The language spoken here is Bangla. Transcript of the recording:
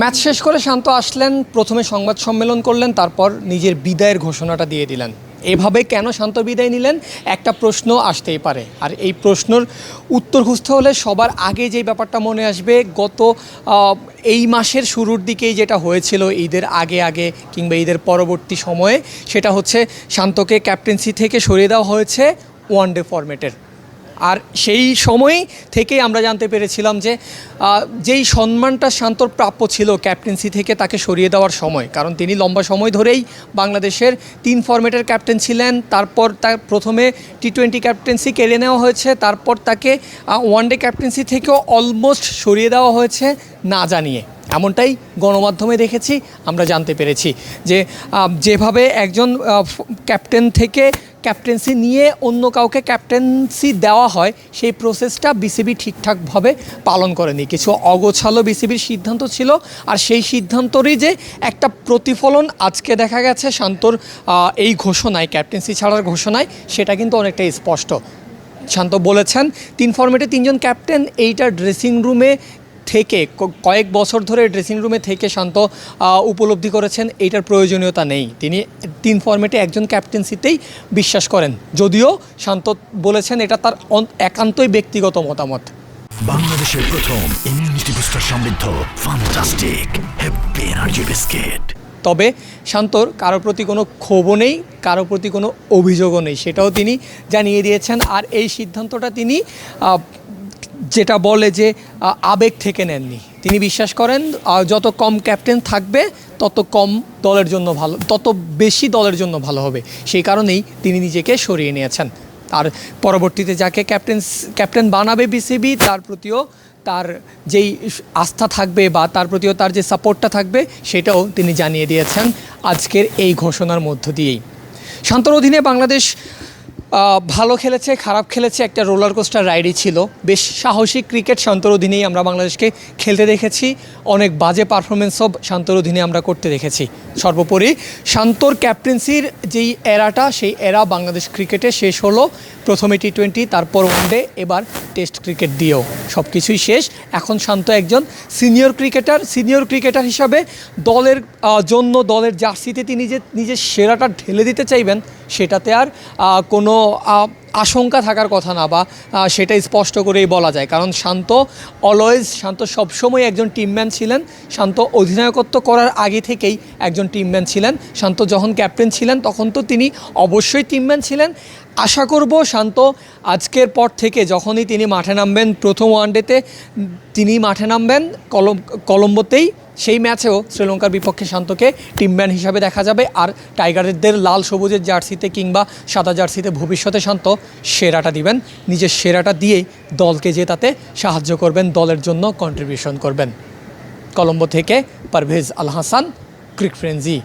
ম্যাচ শেষ করে শান্ত আসলেন, প্রথমে সংবাদ সম্মেলন করলেন, তারপর নিজের বিদায়ের ঘোষণাটা দিয়ে দিলেন। এভাবে কেন শান্ত বিদায় নিলেন? একটা প্রশ্ন আসতেই পারে। আর এই প্রশ্নর উত্তর খুঁজতে হলে সবার আগে যে ব্যাপারটা মনে আসবে, গত এই মাসের শুরুর দিকেই যেটা হয়েছিল ঈদের আগে আগে কিংবা ঈদের পরবর্তী সময়ে, সেটা হচ্ছে শান্তকে ক্যাপ্টেন্সি থেকে সরিয়ে দেওয়া হয়েছে ওয়ান ডে ফরম্যাটের। আর সেই সময় থেকেই আমরা জানতে পেরেছিলাম যে যেই সম্মানটা শান্তর প্রাপ্য ছিল ক্যাপ্টেন্সি থেকে তাকে সরিয়ে দেওয়ার সময়, কারণ তিনি লম্বা সময় ধরেই বাংলাদেশের তিন ফরম্যাটের ক্যাপ্টেন ছিলেন, তারপর তার প্রথমে টি টোয়েন্টি ক্যাপ্টেন্সি কেড়ে নেওয়া হয়েছে, তারপর তাকে ওয়ান ডে ক্যাপ্টেন্সি থেকেও অলমোস্ট সরিয়ে দেওয়া হয়েছে না জানিয়ে। এমনটাই গণমাধ্যমে দেখেছি, আমরা জানতে পেরেছি যে যেভাবে একজন ক্যাপ্টেন থেকে ক্যাপ্টেন্সি নিয়ে অন্য কাউকে ক্যাপ্টেন্সি দেওয়া হয়, সেই প্রসেসটা বিসিবি ঠিকঠাকভাবে পালন করেনি। কিছু অগোছালো বিসিবির সিদ্ধান্ত ছিল, আর সেই সিদ্ধান্তরই যে একটা প্রতিফলন আজকে দেখা গেছে শান্তর এই ঘোষণায়, ক্যাপ্টেন্সি ছাড়ার ঘোষণায়, সেটা কিন্তু অনেকটাই স্পষ্ট। শান্ত বলেছেন, তিন ফর্মেটে তিনজন ক্যাপ্টেন, এইটা ড্রেসিং রুমে থেকে কয়েক বছর ধরে ড্রেসিং রুমে থেকে শান্ত উপলব্ধি করেছেন এইটার প্রয়োজনীয়তা নেই। তিনি তিন ফর্মেটে একজন ক্যাপ্টেন্সিতেই বিশ্বাস করেন। যদিও শান্ত বলেছেন এটা তার একান্তই ব্যক্তিগত মতামত। বাংলাদেশের প্রথম ইমিউনিটি বুস্টার সমৃদ্ধ ফান্টাস্টিক হ্যাপি এনার্জি বিস্কিট তবে শান্তর কারোর প্রতি কোনো ক্ষোভও নেই কারোর প্রতি কোনো অভিযোগও নেই সেটাও তিনি জানিয়ে দিয়েছেন। আর এই সিদ্ধান্তটা তিনি যেটা বলে যে আবেগ থেকে নেননি। তিনি বিশ্বাস করেন যত কম ক্যাপ্টেন থাকবে, তত কম দলের জন্য ভালো, তত বেশি দলের জন্য ভালো হবে। সেই কারণেই তিনি নিজেকে সরিয়ে নিয়েছেন। আর পরবর্তীতে যাকে ক্যাপ্টেন ক্যাপ্টেন বানাবে বিসিবি, তার প্রতিও তার যেই আস্থা থাকবে বা তার প্রতিও তার যে সাপোর্টটা থাকবে, সেটাও তিনি জানিয়ে দিয়েছেন আজকের এই ঘোষণার মধ্য দিয়েই। শান্তর অধীনে বাংলাদেশ ভালো খেলেছে, খারাপ খেলেছে, একটা রোলার কোস্টার রাইডই ছিল। বেশ সাহসী ক্রিকেট শান্তর অধীনেই আমরা বাংলাদেশকে খেলতে দেখেছি। অনেক বাজে পারফরমেন্সও শান্তর অধীনে আমরা করতে দেখেছি। সর্বোপরি শান্তর ক্যাপ্টেন্সির যেই এরাটা, সেই এরা বাংলাদেশ ক্রিকেটে শেষ হলো। প্রথমে টি টোয়েন্টি তারপর ওয়ানডে এবার টেস্ট ক্রিকেট দিয়েও। সব কিছুই শেষ। এখন শান্ত একজন সিনিয়র ক্রিকেটার সিনিয়র ক্রিকেটার হিসাবে দলের জন্য দলের জার্সিতে তিনি যে নিজের সেরাটা ঢেলে দিতে চাইবেন, সেটাতে আর কোনো আশঙ্কা থাকার কথা না বা সেটা স্পষ্ট করেই বলা যায়। কারণ শান্ত অলওয়েজ, শান্ত সবসময় একজন টিমম্যান ছিলেন। শান্ত অধিনায়কত্ব করার আগে থেকেই একজন টিমম্যান ছিলেন। শান্ত যখন ক্যাপ্টেন ছিলেন, তখন তো তিনি অবশ্যই টিমম্যান ছিলেন। আশা করব শান্ত আজকের পর থেকে যখনই তিনি মাঠে নামবেন, প্রথম ওয়ানডেতে তিনি মাঠে নামবেন, কলম, কলম্বোতেই সেই ম্যাচেও শ্রীলঙ্কার বিপক্ষে শান্তকে টিমম্যান হিসাবে দেখা যাবে। আর টাইগারদের লাল সবুজের জার্সিতে কিংবা সাদা জার্সিতে ভবিষ্যতে শান্ত সেরাটা দিবেন। নিজের সেরাটা দিয়েই দলকে জেতাতে সাহায্য করবেন, দলের জন্য কন্ট্রিবিউশন করবেন। কলম্বো থেকে পারভেজ আল হাসান, ক্রিক ফ্রেন্জি